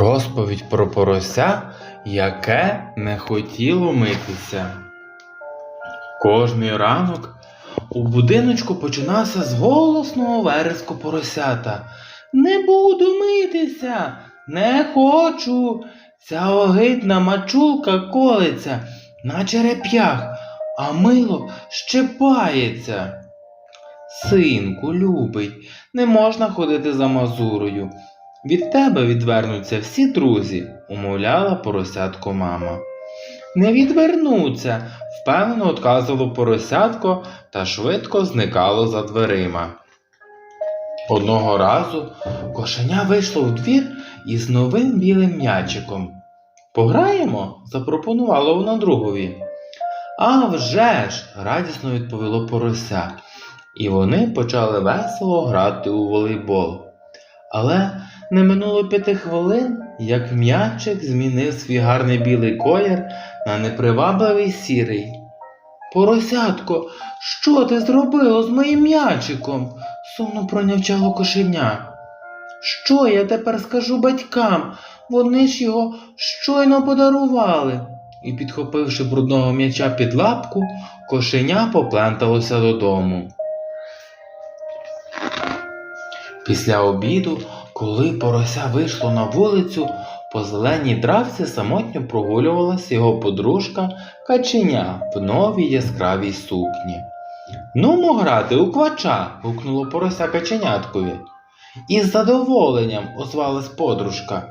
Розповідь про порося, яке не хотіло митися. Кожний ранок у будиночку починався з голосного вереску поросята. Не буду митися, не хочу. Ця огидна мачулка колиться на череп'ях, а мило щепається. Синку, любий, не можна ходити за мазурою. Від тебе відвернуться всі друзі, умовляла поросятко мама. Не відвернуться, впевнено отказувало поросятко та швидко зникало за дверима. Одного разу кошеня вийшло в двір із новим білим м'ячиком. Пограємо? запропонувала вона другові. «А вже ж!» – радісно відповіло порося, і вони почали весело грати у волейбол. Але не минуло п'яти хвилин, як м'ячик змінив свій гарний білий колір на непривабливий сірий. Поросятко, що ти зробило з моїм м'ячиком? сумно пронявчало кошеня. Що я тепер скажу батькам? Вони ж його щойно подарували. І, підхопивши брудного м'яча під лапку, кошеня попленталося додому. Після обіду, коли порося вийшло на вулицю, по зеленій травці самотньо прогулювалася його подружка каченя в новій яскравій сукні. Нумо грати у квача. гукнуло порося каченяткові. Із задоволенням озвалась подружка.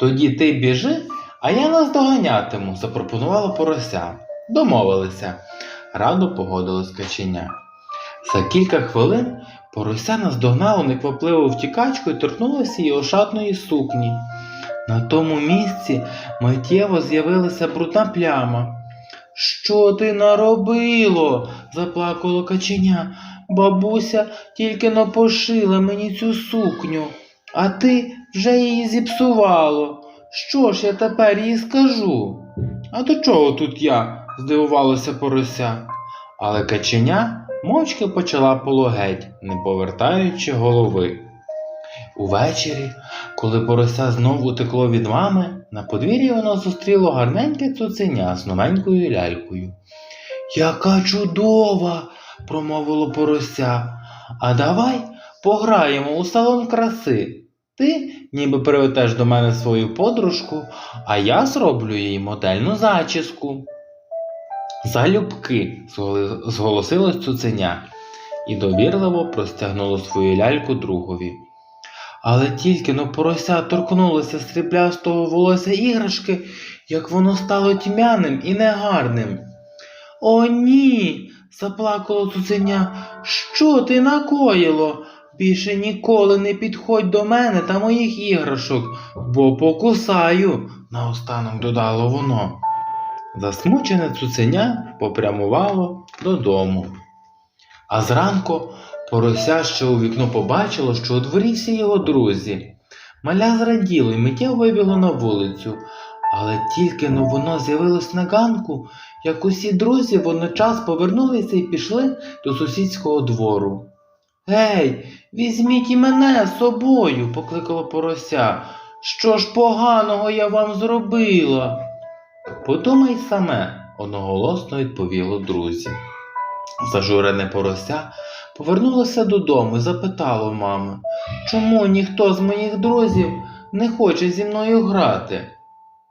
Тоді ти біжи, а я нас доганятиму, запропонувала порося. Домовилися. Радо погодилось каченя. За кілька хвилин порося наздогнало неквапливу втікачку і торкнулася її ошатної сукні. На тому місці миттєво з'явилася брудна пляма. Що ти наробило? заплакало каченя. Бабуся тільки но пошила мені цю сукню, а ти вже її зіпсувало. Що ж я тепер їй скажу? А до чого тут я? здивувалося порося. Але каченя мовчки почала пологеть, не повертаючи голови. Увечері, коли порося знову утекло від мами, на подвір'ї воно зустріло гарненьке цуценя з новенькою лялькою. Яка чудова! промовило порося. А давай пограємо у салон краси. Ти ніби приведеш до мене свою подружку, а я зроблю їй модельну зачіску. Залюбки, зголосилось цуценя і довірливо простягнуло свою ляльку другові. Але тільки но порося торкнулося сріблястого волосся іграшки, як воно стало тьмяним і негарним. О, ні. заплакало цуценя. Що ти накоїло? Більше ніколи не підходь до мене та моїх іграшок, бо покусаю, наостанок додало воно. Засмучене цуценя попрямувало додому. А зранку порося ще у вікно побачило, що у дворі всі його друзі. Маля зраділо й миттєво вибігло на вулицю, але тільки но воно з'явилось на ганку, як усі друзі водночас повернулися і пішли до сусідського двору. Гей, візьміть і мене з собою, покликало порося. Що ж поганого я вам зробила? Подумай саме, одноголосно відповіло друзі. Зажурене порося повернулося додому і запитало мами, чому ніхто з моїх друзів не хоче зі мною грати?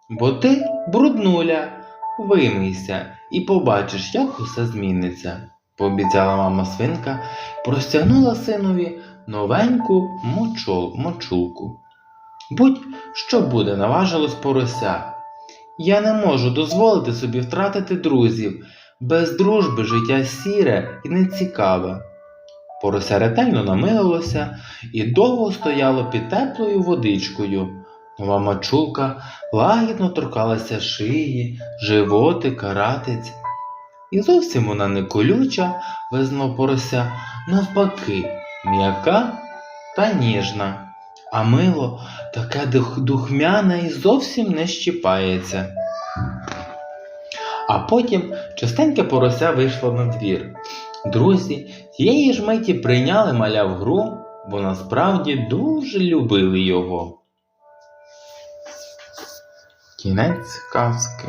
Бо ти бруднуля, вимийся і побачиш, як усе зміниться, пообіцяла мама свинка простягнула синові новеньку мочол, мочулку. Будь що буде, наважилось порося. Я не можу дозволити собі втратити друзів. Без дружби життя сіре і нецікаве. Порося ретельно намилилося і довго стояло під теплою водичкою. Нова мачулка лагідно торкалася шиї, животика, ратиць. І зовсім вона не колюча, визнав порося, навпаки, м'яка та ніжна. А мило таке дух- духмяне і зовсім не щіпається. А потім частеньке порося вийшло на двір. Друзі тієї ж миті прийняли маля в гру, бо насправді дуже любили його. Кінець казки.